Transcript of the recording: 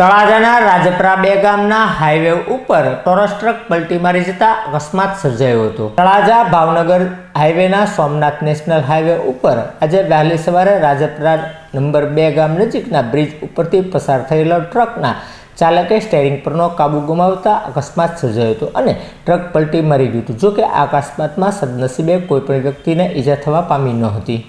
તળાજાના રાજપરા બે ગામના હાઈવે ઉપર ટોરસ ટ્રક પલટી મારી જતા અકસ્માત સર્જાયો હતો. તળાજા ભાવનગર હાઈવેના સોમનાથ નેશનલ હાઈવે ઉપર આજે વહેલી સવારે રાજપરા નંબર બે ગામ નજીકના બ્રિજ ઉપરથી પસાર થયેલો ટ્રકના ચાલકે સ્ટેરિંગ પરનો કાબુ ગુમાવતા અકસ્માત સર્જાયો હતો અને ટ્રક પલટી મારી ગયું હતું જોકે આ અકસ્માતમાં સદનસીબે કોઈપણ વ્યક્તિને ઈજા થવા પામી ન હતી.